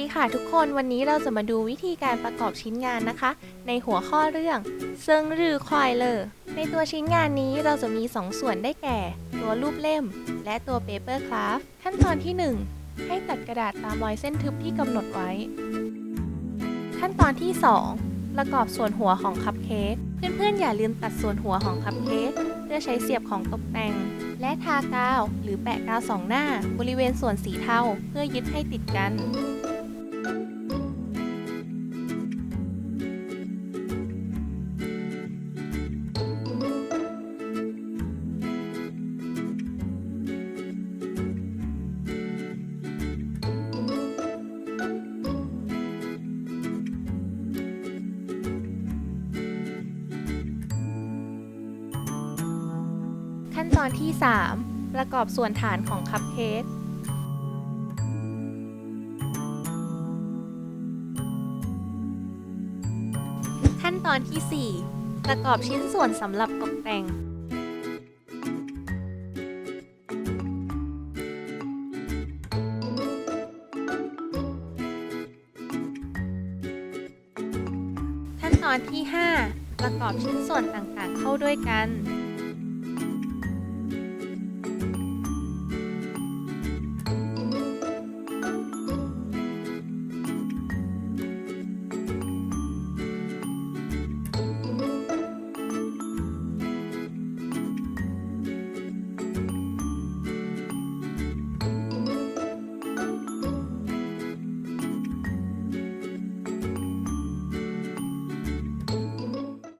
ดีค่ะทุกคนวันนี้เราจะมาดูวิธีการประกอบชิ้นงานนะคะ ในหัวข้อเรื่องเซิงรือควายเลอร์ในตัวชิ้นงานนี้เราจะมี 2 ส่วนได้แก่ ตัวรูปเล่ม และตัวเปเปอร์คราฟขั้นตอนที่ 1 ให้ตัดกระดาษตามรอยเส้นทึบที่กำหนดไว้ ขั้นตอนที่ 2 ประกอบส่วนหัวของคัพเค้กเพื่อนๆอย่าลืมตัดส่วนหัวของคัพเค้กเพื่อใช้เสียบของตกแต่ง และทากาว หรือแปะกาวสองหน้า บริเวณส่วนสีเทาเพื่อยึดให้ติดกัน นตอนที่ 3 ประกอบส่วนฐานของคัพเค้กขั้นตอนที่ 4 ประกอบชิ้นส่วนสำหรับตกแต่งขั้นตอนที่ 5 ประกอบชิ้นส่วนต่างๆ เข้าด้วยกัน